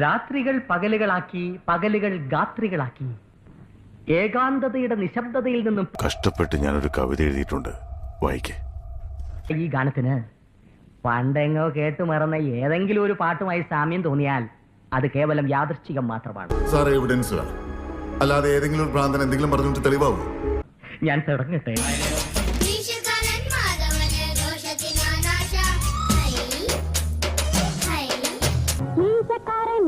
രാത്രികൾ പകലുകളാക്കി പകലുകൾ ഗാത്രികളാക്കി. ഏകാന്തതയുടെ നിശബ്ദതയിൽ നിന്നും കഷ്ടപ്പെട്ട് ഞാനൊരു കവിത എഴുതിയിട്ടുണ്ട്. വായിക്കേ. ഈ ഗാനത്തിന് പണ്ടെങ്ങോ കേട്ടു മറന്ന ഏതെങ്കിലും ഒരു പാട്ടുമായി സാമ്യം തോന്നിയാൽ അത് കേവലം യാദൃശ്ചികം മാത്രമാണ്. സാർ എവിഡൻസ് വേണം അല്ലാതെ ഏതെങ്കിലും ഒരു ഭ്രാന്തൻ എന്തെങ്കിലും പറഞ്ഞിട്ട് തെളിവാകും ഞാൻ തുടങ്ങട്ടെ. മീശക്കാരൻ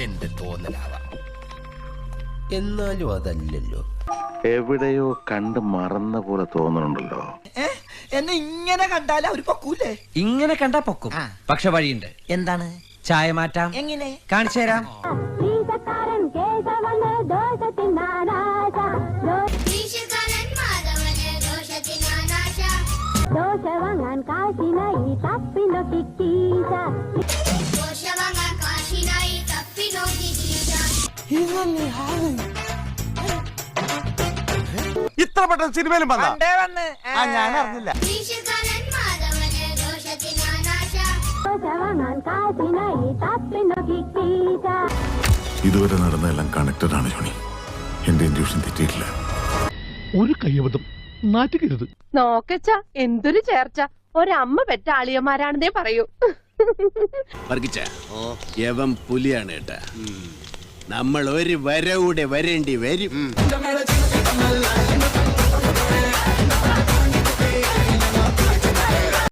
എന്റെ തോന്നലാവാം. എന്നാലും അതല്ലല്ലോ. എവിടെയോ കണ്ട് മറന്ന പോലെ തോന്നുന്നുണ്ടല്ലോ. എന്നെ ഇങ്ങനെ കണ്ടാൽ അവർ പൊക്കൂലേ? ഇങ്ങനെ കണ്ടാ പൊക്കും. പക്ഷെ വഴിയുണ്ട്. എന്താണ്? ചായ മാറ്റാം. എങ്ങനെ? കാണിച്ചു തരാം. ദോശ വാങ്ങാൻ കാശിനായി തപ്പിനൊക്കി ഇത്ര പെട്ടെന്ന് സിനിമയിലും വന്ന. ആ ഞാൻ അറിഞ്ഞില്ല. ഇതുവരെ നടന്ന എല്ലാം കണക്റ്റഡ് ആണ് ജോണി എന്റെ ഇൻഡ്യൂഷൻ തെറ്റിയിട്ടില്ല. ഒരു കയ്യബദ്ധം. നാറ്റുകരുത് നോക്കച്ച എന്തൊരു ചേർച്ച. ഒരമ്മ പെറ്റ ആളിയന്മാരാണെന്നേ പറയൂ പുലിയാണ് കേട്ടാ നമ്മൾ ഒരു വരവൂടെ വരേണ്ടി വരും.